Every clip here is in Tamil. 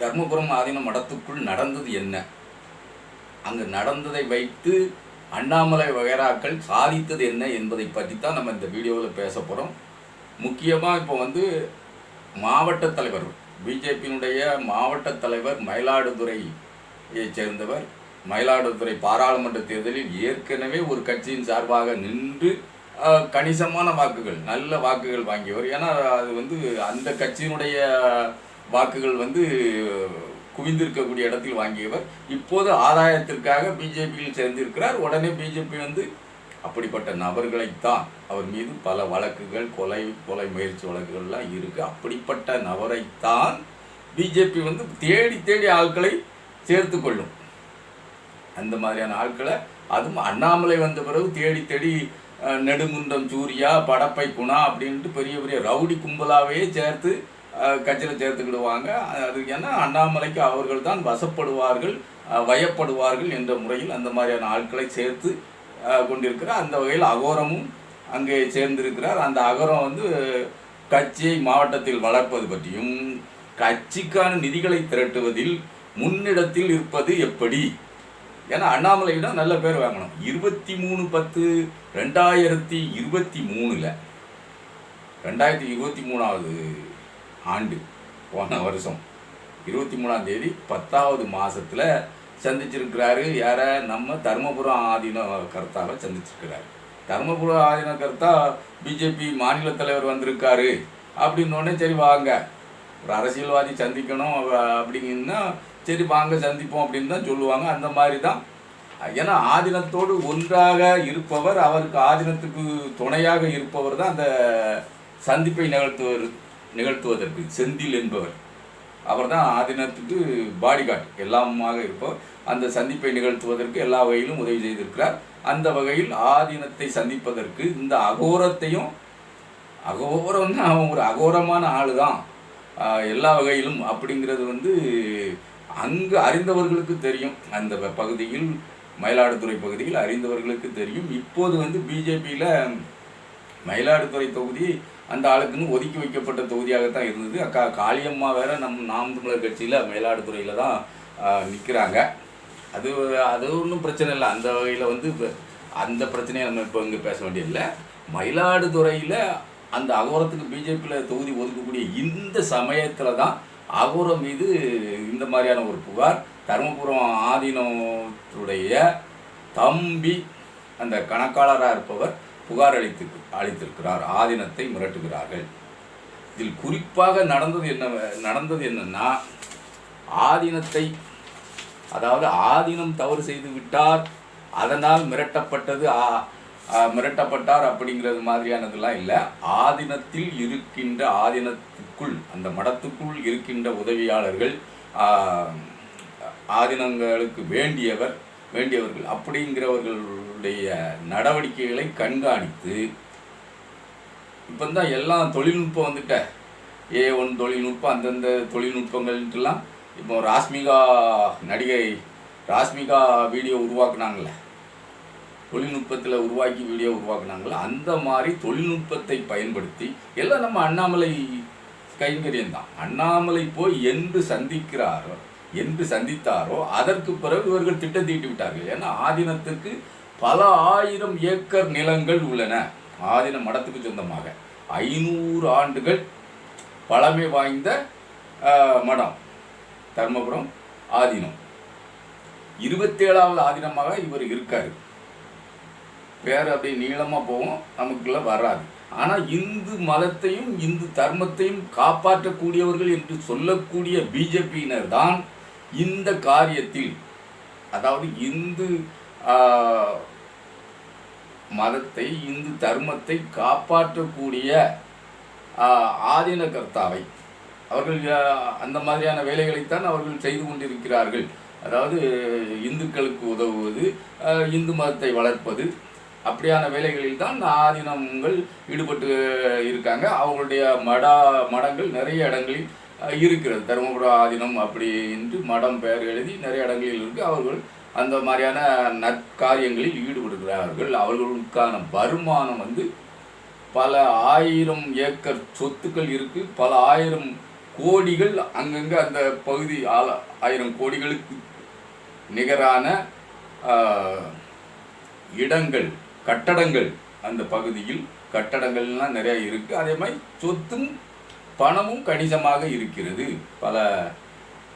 தர்மபுரம் ஆதீன மடத்துக்குள் நடந்தது என்ன? அங்கு நடந்ததை வைத்து அண்ணாமலை வகைராக்கள் சாதித்தது என்ன என்பதை பற்றி தான் நம்ம இந்த வீடியோவில் பேச போகிறோம் முக்கியமாக இப்போ வந்து மாவட்ட தலைவர் பிஜேபியினுடைய மாவட்ட தலைவர் மயிலாடுதுறையை சேர்ந்தவர். மயிலாடுதுறை பாராளுமன்ற தேர்தலில் ஏற்கனவே ஒரு கட்சியின் சார்பாக நின்று கணிசமான வாக்குகள் நல்ல வாக்குகள் வாங்கியவர். ஏன்னா அது வந்து அந்த கட்சியினுடைய வாக்குகள் வந்து குவிந்திருக்கக்கூடிய இடத்தில் வாங்கியவர். இப்போது ஆதாயத்திற்காக பிஜேபியில் சேர்ந்திருக்கிறார். உடனே பிஜேபி வந்து அப்படிப்பட்ட நபர்களைத்தான் அவர் மீது பல வழக்குகள் கொலை கொலை முயற்சி வழக்குகள்லாம் இருக்குது அப்படிப்பட்ட நபரைத்தான் பிஜேபி வந்து தேடி தேடி ஆட்களை சேர்த்து கொள்ளும். அந்த மாதிரியான ஆட்களை அதுவும் அண்ணாமலை வந்த பிறகு தேடி தேடி நெடுங்குண்டம் நெடுங்குன்றம் சூர்யா படப்பை குணா அப்படின்ட்டு பெரிய பெரிய ரவுடி கும்பலாகவே சேர்த்து கட்சியில் சேர்த்துக்கிடுவாங்க. அது ஏன்னா அண்ணாமலைக்கு அவர்கள் தான் வசப்படுவார்கள் வயப்படுவார்கள் என்ற முறையில் அந்த மாதிரியான ஆட்களை சேர்த்து கொண்டிருக்கிறார். அந்த வகையில் அகோரமும் அங்கே சேர்ந்திருக்கிறார். அந்த அகோரம் வந்து கட்சியை மாவட்டத்தில் வளர்ப்பது பற்றியும் கட்சிக்கான நிதிகளை திரட்டுவதில் முன்னிடத்தில் இருப்பது எப்படி? ஏன்னா அண்ணாமலையிடம் நல்ல பேர் வாங்கணும். இருபத்தி மூணு பத்து ரெண்டாயிரத்தி இருபத்தி மூணில் ரெண்டாயிரத்தி இருபத்தி மூணாவது ஆண்டு போன வருஷம். இருபத்தி மூணாம் தேதி பத்தாவது மாதத்தில் சந்திச்சிருக்கிறாரு. யாரை? நம்ம தருமபுரம் ஆதீன கர்த்தாவை சந்திச்சிருக்கிறாரு. தருமபுரம் ஆதீன கர்த்தா பிஜேபி மாநில தலைவர் வந்திருக்காரு. அப்படின்னோடனே சரி வாங்க. ஒரு அரசியல்வாதி சந்திக்கணும் அப்படிங்கன்னா சரி வாங்க சந்திப்போம் அப்படின்னு தான் சொல்லுவாங்க. அந்த மாதிரி தான் ஏன்னா ஆதீனத்தோடு ஒன்றாக இருப்பவர் அவருக்கு ஆதீனத்துக்கு துணையாக இருப்பவர் தான் அந்த சந்திப்பை நிகழ்த்துவர். நிகழ்த்துவதற்கு செந்தில் என்பவர். அவர் தான் ஆதீனத்துக்கு பாடிகார்ட் எல்லாமாக இருப்பவர். அந்த சந்திப்பை நிகழ்த்துவதற்கு எல்லா வகையிலும் உதவி செய்திருக்கிறார். அந்த வகையில் ஆதீனத்தை சந்திப்பதற்கு இந்த அகோரத்தையும் அகோரம்னா அவன் ஒரு அகோரமான ஆள் தான் எல்லா வகையிலும் அப்படிங்கிறது வந்து அங்கு அறிந்தவர்களுக்கு தெரியும். அந்த பகுதியில் மயிலாடுதுறை பகுதியில் அறிந்தவர்களுக்கு தெரியும். இப்போது வந்து பிஜேபியில் மயிலாடுதுறை தொகுதி அந்த ஆளுக்குன்னு ஒதுக்கி வைக்கப்பட்ட தொகுதியாகத்தான் இருந்தது. அக்கா காளியம்மா வேற நம் நாம் தமிழர் கட்சியில் மயிலாடுதுறையில் தான் நிற்கிறாங்க அது அது ஒன்றும் பிரச்சனை இல்லை. அந்த வகையில் வந்து அந்த பிரச்சனையை நம்ம இப்போ இங்கே பேச வேண்டியதில்லை. மயிலாடுதுறையில் அந்த அகோரத்துக்கு பிஜேபியில் தொகுதி ஒதுக்கக்கூடிய இந்த சமயத்தில் தான் அகோரம் மீது இந்த மாதிரியான ஒரு புகார். தருமபுரம் ஆதீனத்துடைய தம்பி அந்த கணக்காளராக இருப்பவர் புகார் அளித்து அளித்திருக்கிறார் ஆதீனத்தை மிரட்டுகிறார்கள். இதில் குறிப்பாக நடந்தது என்ன நடந்தது என்னன்னா ஆதீனத்தை அதாவது ஆதீனம் தவறு செய்து விட்டார் அதனால் மிரட்டப்பட்டது ஆ- மிரட்டப்பட்டார் அப்படிங்கிறது மாதிரியானதெல்லாம் இல்லை. ஆதீனத்தில் இருக்கின்ற ஆதீனத்துக்குள் அந்த மடத்துக்குள் இருக்கின்ற உதவியாளர்கள் ஆதீனங்களுக்கு வேண்டியவர் வேண்டியவர்கள். அப்படிங்கிறவர்களுடைய நடவடிக்கைகளை கண்காணித்து இப்போ தான் எல்லாம் தொழில்நுட்பம் வந்துட்ட. ஏ ஒன் தொழில்நுட்பம் அந்தந்த தொழில்நுட்பங்கள்ட்டுலாம் இப்போ ராஸ்மிகா நடிகை ராஸ்மிகா வீடியோ உருவாக்குனாங்களே தொழில்நுட்பத்தில் உருவாக்கி வீடியோ உருவாக்குனாங்களே அந்த மாதிரி தொழில்நுட்பத்தை பயன்படுத்தி எல்லாம் நம்ம அண்ணாமலை கைங்கரியம் தான் அண்ணாமலை போய் என்று சந்திக்கிறாரோ என்று சந்தித்தாரோ அதற்கு பிறகு இவர்கள் திட்டம் தீட்டி விட்டார்கள். ஏன்னா ஆதீனத்துக்கு பல ஆயிரம் ஏக்கர் நிலங்கள் உள்ளன. ஆதீன மடத்துக்கு சொந்தமாக. ஐநூறு ஆண்டுகள் பழமை வாய்ந்த மடம் தர்மபுரம் ஆதீனம். இருபத்தேழாவது ஆதீனமாக இவர் இருக்கார். பேர் அப்படி நீளமாக போகும் நமக்குள்ள வராது. ஆனால் இந்து மதத்தையும் இந்து தர்மத்தையும் காப்பாற்றக்கூடியவர்கள் என்று சொல்லக்கூடிய பிஜேபியினர் தான் இந்த காரியத்தில் அதாவது இந்து ஆஹ், மதத்தை இந்து தர்மத்தை காப்பாற்றக்கூடிய ஆஹ், ஆதீன கர்த்தாவை அவர்கள் அந்த மாதிரியான வேலைகளைத்தான் அவர்கள் செய்து கொண்டிருக்கிறார்கள். அதாவது இந்துக்களுக்கு உதவுவது இந்து மதத்தை வளர்ப்பது அப்படியான வேலைகளில் தான் ஆதீனங்கள் ஈடுபட்டு இருக்காங்க. அவங்களுடைய மடா மடங்கள் நிறைய இடங்களில் இருக்கிறது. தருமபுரம் ஆதீனம் அப்படி என்று மடம் பெயர் எழுதி நிறைய இடங்களில் இருக்கு. அவர்கள் அந்த மாதிரியான நற்காரியங்களில் ஈடுபடுகிறார்கள். அவர்களுக்கான வருமானம் வந்து பல ஆயிரம் ஏக்கர் சொத்துக்கள் இருக்கு. பல ஆயிரம் கோடிகள் அங்கங்கே அந்த பகுதி ஆல ஆயிரம் கோடிகளுக்கு நிகரான இடங்கள் கட்டடங்கள் அந்த பகுதியில். கட்டடங்கள்லாம் நிறைய இருக்குது அதே மாதிரி சொத்தும் பணமும் கணிசமாக இருக்கிறது. பல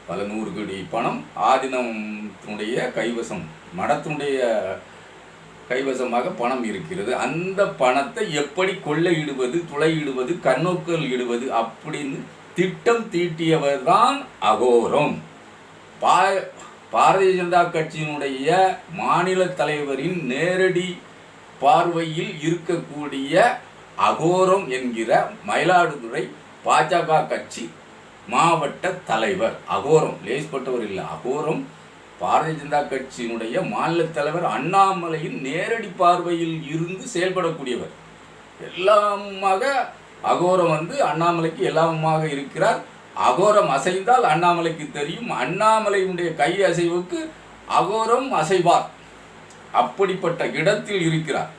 பல நூறு கோடி பணம் ஆதினத்தினுடைய கைவசம் மடத்தினுடைய கைவசமாக பணம் இருக்கிறது. அந்த பணத்தை எப்படி கொள்ளையிடுவது துளையிடுவது கண்ணோக்கல் இடுவது அப்படின்னு திட்டம் தீட்டியவர் தான் அகோரம். பா பாரதிய ஜனதா கட்சியினுடைய மாநில தலைவரின் நேரடி பார்வையில் இருக்கக்கூடிய அகோரம் என்கிற மயிலாடுதுறை பாஜக கட்சி மாவட்ட தலைவர். அகோரம் லேஸ்பட்டவர் இல்லை அகோரம். பாரதிய ஜனதா கட்சியினுடைய மாநில தலைவர் அண்ணாமலையின் நேரடி பார்வையில் இருந்து செயல்படக்கூடியவர். எல்லாமாக அகோரம் வந்து அண்ணாமலைக்கு எல்லாமாக இருக்கிறார். அகோரம் அசைந்தால் அண்ணாமலைக்கு தெரியும். அண்ணாமலையினுடைய கை அசைவுக்கு அகோரம் அசைவார். அப்படிப்பட்ட இடத்தில் இருக்கிறார்.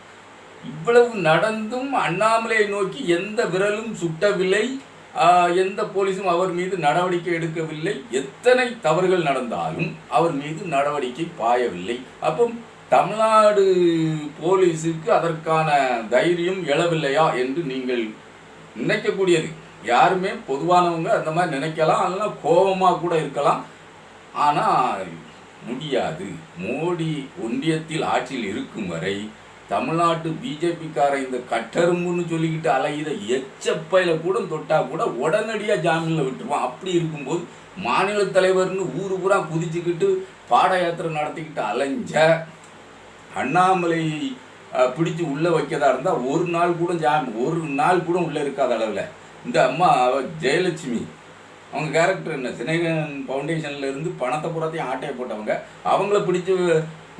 இவ்வளவு நடந்தும் அண்ணாமலையை நோக்கி எந்த விரலும் சுட்டவில்லை. எந்த போலீஸும் அவர் மீது நடவடிக்கை எடுக்கவில்லை. எத்தனை தவறுகள் நடந்தாலும் அவர் மீது நடவடிக்கை பாயவில்லை. அப்போ தமிழ்நாடு போலீஸுக்கு அதற்கான தைரியம் எழவில்லையா என்று நீங்கள் நினைக்கக்கூடியது. யாருமே பொதுவானவங்க அந்த மாதிரி நினைக்கலாம் அதெல்லாம் கோபமாக கூட இருக்கலாம். ஆனால் முடியாது. மோடி ஒன்றியத்தில் ஆட்சியில் இருக்கும் வரை தமிழ்நாட்டு பிஜேபிக்கார இந்த கட்டரும்புன்னு சொல்லிக்கிட்டு அலைகிற எச்சப்பையில் கூட தொட்டா கூட உடனடியாக ஜாமீனில் விட்டுருவான். அப்படி இருக்கும்போது மாநில தலைவர்னு ஊரு பூரா குதிச்சுக்கிட்டு பாட யாத்திரை நடத்திக்கிட்டு அலைஞ்ச அண்ணாமலை பிடிச்சி உள்ளே வைக்கதா இருந்தால் ஒரு நாள் கூட ஜாமி ஒரு நாள் கூட உள்ளே இருக்காத அளவில். இந்த அம்மா ஜெயலட்சுமி அவங்க கேரக்டர் என்ன? சினேகன் ஃபவுண்டேஷன்லேருந்து பணத்தை பூராத்தையும் ஆட்டையை போட்டவங்க. அவங்கள பிடிச்சி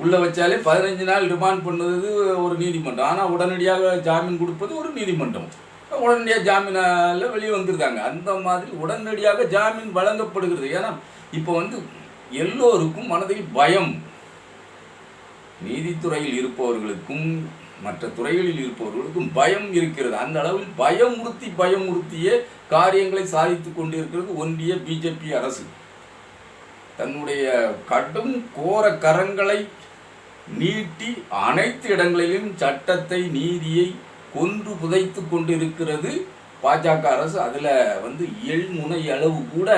உள்ளே வச்சாலே பதினஞ்சு நாள் ரிமாண்ட் பண்ணுறது ஒரு நீதிமன்றம். ஆனால் உடனடியாக ஜாமீன் கொடுப்பது ஒரு நீதிமன்றம். உடனடியாக ஜாமீனால் வெளியே வந்திருக்காங்க. அந்த மாதிரி உடனடியாக ஜாமீன் வழங்கப்படுகிறது. ஏன்னா இப்போ வந்து எல்லோருக்கும் மனதில் பயம். நீதித்துறையில் இருப்பவர்களுக்கும் மற்ற துறைகளில் இருப்பவர்களுக்கும் பயம் இருக்கிறது. அந்த அளவில் பயமுறுத்தி பயமுறுத்தியே காரியங்களை சாதித்து கொண்டிருக்கிறது ஒன்றிய பிஜேபி அரசு. தன்னுடைய கடும் கோர கரங்களை நீட்டி அனைத்து இடங்களிலும் சட்டத்தை நீதியை கொன்று புதைத்து கொண்டிருக்கிறது. பாஜக அரசு அதில் வந்து எள்முனை அளவு கூட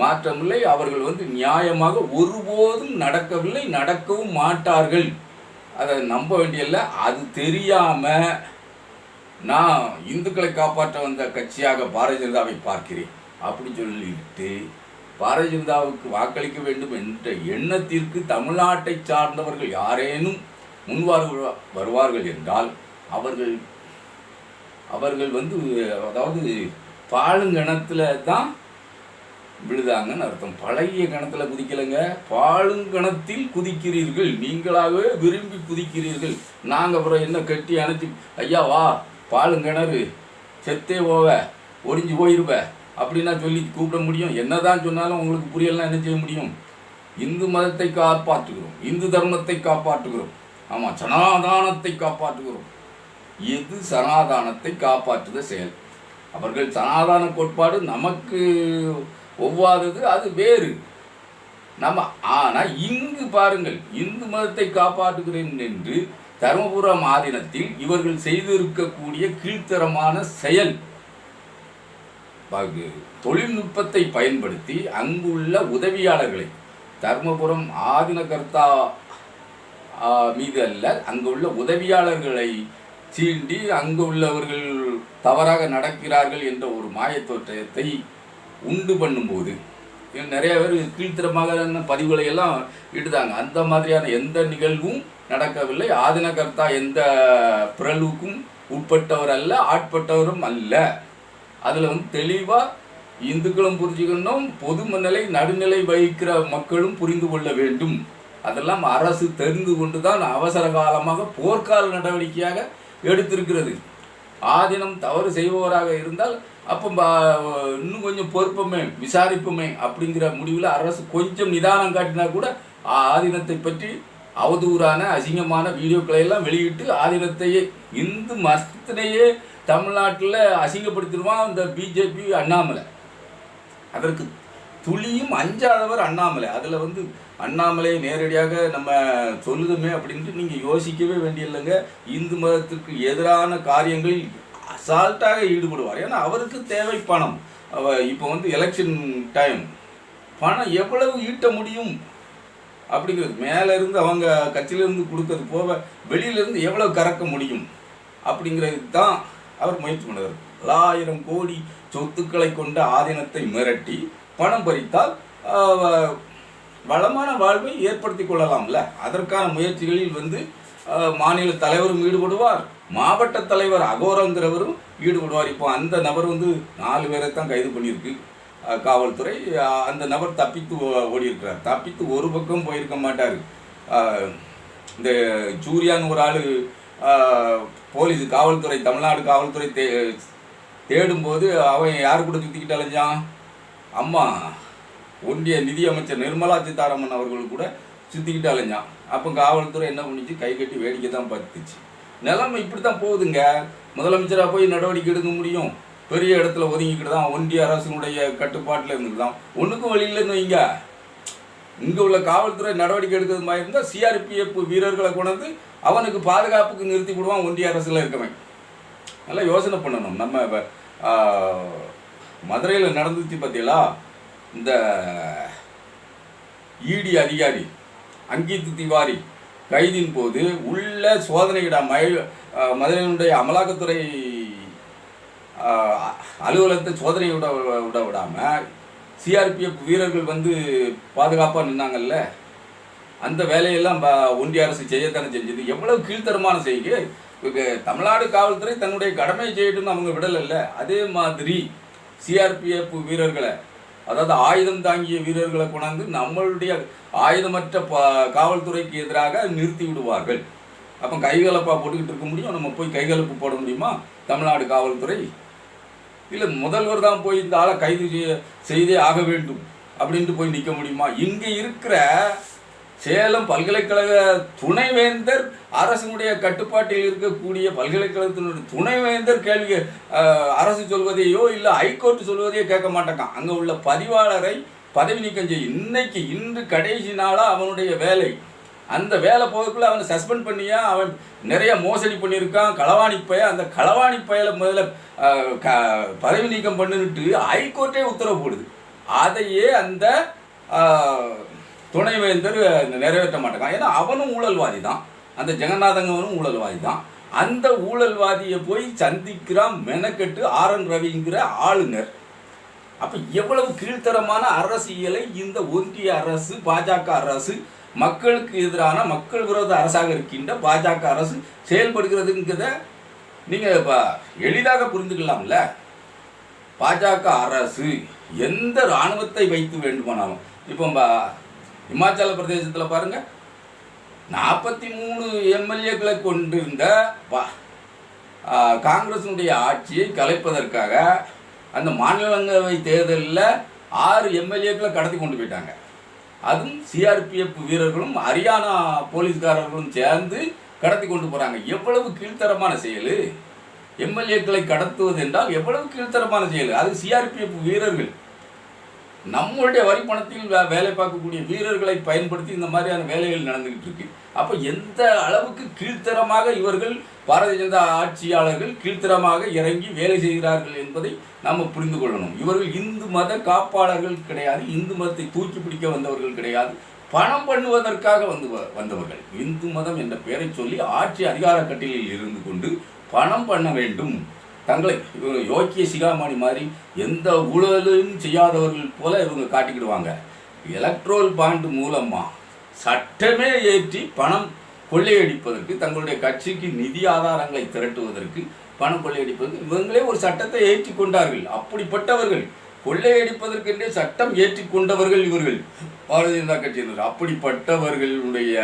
மாற்றமில்லை. அவர்கள் வந்து நியாயமாக ஒருபோதும் நடக்கவில்லை நடக்கவும் மாட்டார்கள். அதை நம்ப வேண்டியதில்லை அது தெரியாமல் நான் இந்துக்களை காப்பாற்ற வந்த கட்சியாக பாரதிய ஜனதாவை பார்க்கிறேன். அப்படின்னு சொல்லிட்டு பாரதிய ஜனதாவுக்கு வாக்களிக்க வேண்டும் என்ற எண்ணத்திற்கு தமிழ்நாட்டை சார்ந்தவர்கள் யாரேனும் முன்வார் வருவார்கள் என்றால் அவர்கள் அவர்கள் வந்து அதாவது பாலுங்கணத்துல தான் விழுதாங்கன்னு அர்த்தம். பழைய கணத்தில் குதிக்கலைங்க. பாலுங்கணத்தில் குதிக்கிறீர்கள். நீங்களாகவே விரும்பி குதிக்கிறீர்கள். நாங்கள் அப்புறம் என்ன கட்டி அணைச்சி ஐயா வா பாலுங்கிணறு. செத்தே போவ. ஒடிஞ்சு போயிருப்பேன் அப்படின்னா சொல்லி கூப்பிட முடியும். என்னதான் சொன்னாலும் உங்களுக்கு புரியலாம் என்ன செய்ய முடியும்? இந்து மதத்தை காப்பாற்றுகிறோம். இந்து தர்மத்தை காப்பாற்றுகிறோம். ஆமாம் சனாதானத்தை காப்பாற்றுகிறோம். எது சனாதானத்தை காப்பாற்றுத செயல்? அவர்கள் சனாதான கோட்பாடு நமக்கு ஒவ்வாதது அது வேறு. நம்ம ஆனால் இங்கு பாருங்கள் இந்து மதத்தை காப்பாற்றுகிறேன் என்று தருமபுரம் ஆதீனத்தில் இவர்கள் செய்திருக்கக்கூடிய கீழ்த்தரமான செயல் தொழில்நுட்பத்தை பயன்படுத்தி அங்குள்ள உதவியாளர்களை தர்மபுரம் ஆதினகர்த்தா மீது அல்ல அங்குள்ள உதவியாளர்களை சீண்டி அங்கு உள்ளவர்கள் தவறாக நடக்கிறார்கள் என்ற ஒரு மாயத்தோற்றத்தை உண்டு பண்ணும்போது நிறைய பேர் கீழ்த்தரமாக பதிவுகளை எல்லாம் இடுதாங்க அந்த மாதிரியான எந்த நிகழ்வும் நடக்கவில்லை. ஆதினகர்த்தா எந்த பிறலுக்கும் உட்பட்டவர் அல்ல ஆட்பட்டவரும் அல்ல. அதில் வந்து தெளிவாக இந்துக்களும் புரிஞ்சுக்கணும் பொதுமநிலை நடுநிலை வகிக்கிற மக்களும் புரிந்து கொள்ள வேண்டும். அதெல்லாம் அரசு தெரிந்து கொண்டு தான் அவசர காலமாக போர்க்கால நடவடிக்கையாக எடுத்திருக்கிறது. ஆதீனம் தவறு செய்பவராக இருந்தால் அப்போ இன்னும் கொஞ்சம் பொறுப்பமே விசாரிப்போமே அப்படிங்கிற முடிவில் அரசு கொஞ்சம் நிதானம் காட்டினா கூட ஆதீனத்தை பற்றி அவதூறான அசிங்கமான வீடியோக்களை எல்லாம் வெளியிட்டு ஆதீனத்தையே இந்து மதத்தினையே தமிழ்நாட்டில் அசிங்கப்படுத்திடுவான் இந்த பிஜேபி அண்ணாமலை. அதற்கு துளியும் அஞ்சாதவர் அண்ணாமலை. அதில் வந்து அண்ணாமலை நேரடியாக நம்ம சொல்லுதுமே அப்படின்ட்டு நீங்கள் யோசிக்கவே வேண்டியதில்லைங்க. இந்து மதத்துக்கு எதிரான காரியங்களில் அசால்ட்டாக ஈடுபடுவார். ஏன்னா அவருக்கு தேவை பணம். அவ இப்போ வந்து எலெக்ஷன் டைம் பணம் எவ்வளவு ஈட்ட முடியும் அப்படிங்கிறது. மேலேருந்து அவங்க கட்சியிலேருந்து கொடுக்கறது போக வெளியிலேருந்து எவ்வளோ கறக்க முடியும் அப்படிங்கிறது தான் அவர் முயற்சி பண்ணுவார் பல்லாயிரம் கோடி சொத்துக்களை கொண்ட ஆதீனத்தை மிரட்டி பணம் பறித்தால் வளமான வாழ்வை ஏற்படுத்தி கொள்ளலாம்ல. அதற்கான முயற்சிகளில் வந்து மாநில தலைவரும் ஈடுபடுவார். மாவட்ட தலைவர் அகோரங்கிறவரும் ஈடுபடுவார். இப்போ அந்த நபர் வந்து நாலு பேரை தான் கைது பண்ணியிருக்கு. காவல்துறை. அந்த நபர் தப்பித்து ஓ- ஓடி இருக்கிறார் தப்பித்து ஒரு பக்கம் போயிருக்க மாட்டார். இந்த சூர்யான்னு ஒரு ஆள் போலீஸ் காவல்துறை தமிழ்நாடு காவல்துறை தே தேடும்போது அவன் யார் கூட சுற்றிக்கிட்டு அலைஞ்சான் அம்மா ஒன்றிய நிதியமைச்சர் நிர்மலா சீதாராமன் அவர்கள் கூட சுற்றிக்கிட்டு அலைஞ்சான் அப்போ காவல்துறை என்ன பண்ணிச்சு? கை கட்டி வேடிக்கை தான் பார்த்துச்சு. நிலைமை இப்படி தான் போகுதுங்க. முதலமைச்சராக போய் நடவடிக்கை எடுக்க முடியும். பெரிய இடத்துல ஒதுங்கிக்கிட்டு தான் ஒன்றிய அரசினுடைய கட்டுப்பாட்டில் இருந்துட்டு தான். ஒன்றுக்கும் வழி இல்லைன்னு வைங்க. இங்கே உள்ள காவல்துறை நடவடிக்கை எடுக்கிறது மாதிரி இருந்தால் சிஆர்பிஎஃப் வீரர்களை கொண்டு அவனுக்கு பாதுகாப்புக்கு நிறுத்தி விடுவான் ஒன்றிய அரசில் இருக்கவன். நல்லா யோசனை பண்ணணும். நம்ம மதுரையில் நடந்துச்சு பார்த்தீங்களா இந்த இடி அதிகாரி அங்கீத் திவாரி கைதின் போது உள்ள சோதனையிட மய மதுரையினுடைய அமலாக்கத்துறை அலுவலகத்தை சோதனையை விட விட விடாமல் சிஆர்பிஎஃப் வீரர்கள் வந்து பாதுகாப்பாக நின்னாங்கல்ல? அந்த வேலையெல்லாம் ப- ஒன்றிய அரசு செய்யத்தானே செஞ்சது. எவ்வளவு கீழ்த்தரமான செய்கை. தமிழ்நாடு காவல்துறை தன்னுடைய கடமை செய்யட்டும்னு அவங்க விடலைல்ல. அதே மாதிரி சிஆர்பிஎஃப் வீரர்களை அதாவது ஆயுதம் தாங்கிய வீரர்களை கொண்டாந்து நம்மளுடைய ஆயுதமற்ற பா காவல்துறைக்கு எதிராக நிறுத்தி விடுவார்கள். அப்போ கைகலப்பாக போட்டுக்கிட்டு இருக்க முடியும். நம்ம போய் கைகலப்பு போட முடியுமா? தமிழ்நாடு காவல்துறை இல்லை முதல்வர் தான் போய் இந்த ஆளை கைது செய்ய செய்தே ஆக வேண்டும் அப்படின்ட்டு போய் நிற்க முடியுமா? இங்கே இருக்கிற சேலம் பல்கலைக்கழக துணைவேந்தர் அரசினுடைய கட்டுப்பாட்டில் இருக்கக்கூடிய பல்கலைக்கழகத்தினுடைய துணைவேந்தர் கேள்வி அரசு சொல்வதையோ இல்லை ஹைகோர்ட் சொல்வதையோ கேட்க மாட்டாங்க அங்கே உள்ள பதிவாளரை பதவி நீக்கம் செய்ய இன்னைக்கு இன்று கடைசி நாளாக அவனுடைய வேலை. அந்த வேலை போகக்குள்ள அவனை சஸ்பெண்ட் பண்ணியா? அவன் நிறைய மோசடி பண்ணியிருக்கான். களவாணி பய அந்த களவாணி பயல முதல்ல க- பதவி நீக்கம் பண்ணுன்ட்டு ஹைகோர்ட்டே உத்தரவு போடுது. அதையே அந்த துணைவேந்தர் நிறைவேற்ற மாட்டேங்கான் ஏன்னா அவனும் ஊழல்வாதி தான் அந்த ஜெகநாதங்கவனும் ஊழல்வாதி தான் அந்த ஊழல்வாதியை போய் சந்திக்கிறான் மெனக்கெட்டு ஆர் என் ரவிங்கிற ஆளுநர். அப்போ எவ்வளவு கீழ்த்தரமான அரசியலை இந்த ஒன்றிய அரசு பாஜக அரசு மக்களுக்கு எதிரான மக்கள் விரோத அரசாக இருக்கின்ற பாஜக அரசு செயல்படுகிறதுங்கிறத நீங்கள் இப்போ எளிதாக புரிந்துக்கலாம்ல? பாஜக அரசு எந்த இராணுவத்தை வைத்து வேண்டுமானாலும். இப்போ ப- இமாச்சல பிரதேசத்தில் பாருங்கள் நாற்பத்தி மூணு எம்எல்ஏக்களை கொண்டிருந்த பா- காங்கிரசினுடைய ஆட்சியை கலைப்பதற்காக அந்த மாநிலங்களவை தேர்தலில் ஆறு எம்எல்ஏக்களை கடத்தி கொண்டு போயிட்டாங்க. அதுவும் சிஆர்பிஎஃப் வீரர்களும் ஹரியானா போலீஸ்காரர்களும் சேர்ந்து கடத்தி கொண்டு போகிறாங்க எவ்வளவு கீழ்த்தரமான செயல்? எம்எல்ஏக்களை கடத்துவது என்றால் எவ்வளவு கீழ்த்தரமான செயல்? அது சிஆர்பிஎஃப் வீரர்கள் நம்மளுடைய வரி பணத்தில் வே- வேலை பார்க்கக்கூடிய வீரர்களை பயன்படுத்தி இந்த மாதிரியான வேலைகள் நடந்துகிட்டு இருக்கு. அப்போ எந்த அளவுக்கு கீழ்த்தரமாக இவர்கள் பாரதிய ஜனதா ஆட்சியாளர்கள் கீழ்த்தரமாக இறங்கி வேலை செய்கிறார்கள் என்பதை நாம் புரிந்து கொள்ளணும். இவர்கள் இந்து மத காப்பாளர்கள் கிடையாது இந்து மதத்தை தூக்கி பிடிக்க வந்தவர்கள் கிடையாது. பணம் பண்ணுவதற்காக வந்து வ- வந்தவர்கள். இந்து மதம் என்ற பெயரை சொல்லி ஆட்சி அதிகார கட்டிலில் இருந்து கொண்டு பணம் பண்ண வேண்டும். தங்களை இவங்க யோக்கிய சிகாமணி மாதிரி எந்த ஊழலும் செய்யாதவர்கள் போல இவங்க காட்டிக்கிடுவாங்க. எலக்ட்ரோல் பாண்ட் மூலமாக சட்டமே ஏற்றி பணம் கொள்ளையடிப்பதற்கு தங்களுடைய கட்சிக்கு நிதி ஆதாரங்களை திரட்டுவதற்கு பணம் கொள்ளையடிப்பதற்கு இவங்களே ஒரு சட்டத்தை ஏற்றி கொண்டார்கள். அப்படிப்பட்டவர்கள் கொள்ளையடிப்பதற்கென்றே சட்டம் ஏற்றி கொண்டவர்கள் இவர்கள். பாரதிய ஜனதா கட்சியினர் அப்படிப்பட்டவர்களுடைய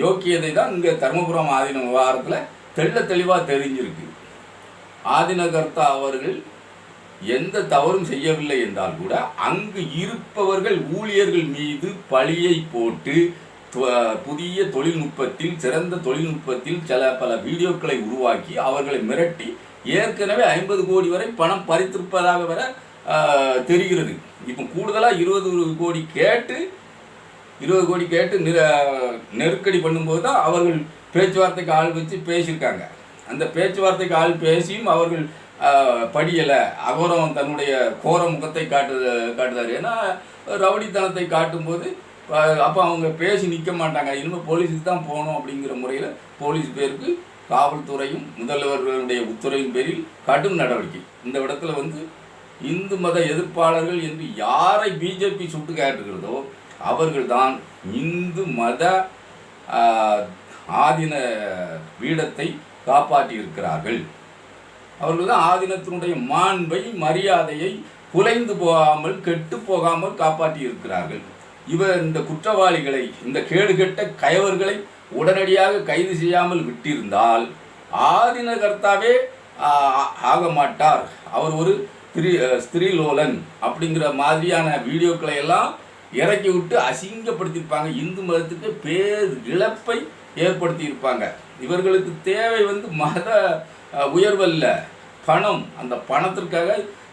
யோக்கியதை தான் இங்கே தருமபுரம் ஆதீன விவகாரத்தில் தெள்ள தெளிவாக தெரிஞ்சிருக்கு. ஆதினகர்த்தா அவர்கள் எந்த தவறும் செய்யவில்லை என்றால் கூட அங்கு இருப்பவர்கள் ஊழியர்கள் மீது பழியை போட்டு புதிய தொழில்நுட்பத்தில் சிறந்த தொழில்நுட்பத்தில் சில பல வீடியோக்களை உருவாக்கி அவர்களை மிரட்டி ஏற்கனவே ஐம்பது கோடி வரை பணம் பறித்திருப்பதாக வர தெரிகிறது. இப்போ கூடுதலாக இருபது கோடி கேட்டு இருபது கோடி கேட்டு நெருக்கடி பண்ணும்போது தான் அவர்கள் பேச்சுவார்த்தைக்கு ஆள் வச்சு பேசியிருக்காங்க. அந்த பேச்சுவார்த்தைக்கு ஆள் பேசியும் அவர்கள் படியலை. அகோரம் தன்னுடைய கோர முகத்தை காட்டு காட்டுதார். ஏன்னா ரவுடித்தனத்தை காட்டும்போது அப்போ அவங்க பேசி நிற்க மாட்டாங்க. இனிமேல் போலீஸுக்கு தான் போகணும் அப்படிங்கிற முறையில் போலீஸ் பேருக்கு காவல்துறையும் முதல்வர்களுடைய உத்தரவின் பேரில் கடும் நடவடிக்கை. இந்த இடத்துல வந்து இந்து மத எதிர்ப்பாளர்கள் என்று யாரை பிஜேபி சுட்டு காட்டுகிறதோ அவர்கள்தான் இந்து மத ஆதீன பீடத்தை காப்பாற்றி இருக்கிறார்கள் அவர்கள் தான் ஆதீனத்தினுடைய மாண்பை மரியாதையை குலைந்து போகாமல் கெட்டு போகாமல் காப்பாற்றி இருக்கிறார்கள் இவர் இந்த குற்றவாளிகளை இந்த கேடுகெட்ட கயவர்களை உடனடியாக கைது செய்யாமல் விட்டிருந்தால் ஆதீன கர்த்தாவே ஆக மாட்டார். அவர் ஒரு திரி ஸ்திரீலோலன் அப்படிங்கிற மாதிரியான வீடியோக்களை எல்லாம் இறக்கி விட்டு அசிங்கப்படுத்தியிருப்பாங்க. இந்து மதத்துக்கு பேர் இழப்பை ஏற்படுத்தியிருப்பாங்க. இவர்களுக்கு தேவை வந்து மத உயர்வல்ல. பணம் அந்த பணத்திற்காக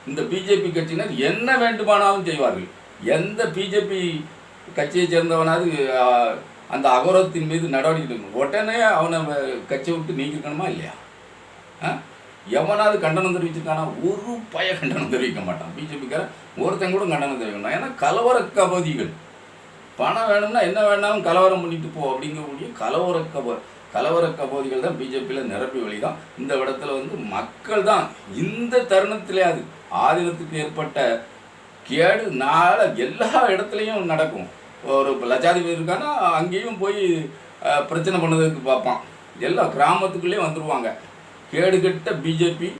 இந்த பிஜேபி கட்சியினர் என்ன வேண்டுமானாலும் செய்வார்கள். எந்த பிஜேபி கட்சியை சேர்ந்தவனாவது அந்த அகோரத்தின் மீது நடவடிக்கை எடுக்கணும். உடனே அவனை கட்சியை விட்டு நீக்கிருக்கணுமா இல்லையா? எவனாவது கண்டனம் தெரிவிச்சிருக்கானா? ஒரு பய கண்டனம் தெரிவிக்க மாட்டான். பிஜேபிக்காரன் ஒருத்தன் கூட கண்டனம் தெரிவிக்கணும் ஏன்னா கலவர கபதிகள். பணம் வேணும்னா என்ன வேணாலும் கலவரம் பண்ணிட்டு போ அப்படிங்கக்கூடிய கலவர கப கலவர கபோதிகள் தான் பிஜேபியில் நிரப்பி வழி தான் இந்த இடத்துல வந்து மக்கள் தான் இந்த தருணத்திலேயாவது ஆதினத்துக்கு ஏற்பட்ட கேடு. நாள எல்லா இடத்துலையும் நடக்கும். ஒரு லட்சாதிபதி இருக்கான்னா அங்கேயும் போய் பிரச்சனை பண்ணதுக்கு பார்ப்பான். எல்லா கிராமத்துக்குள்ளேயும் வந்துடுவாங்க கேடு கெட்ட பிஜேபி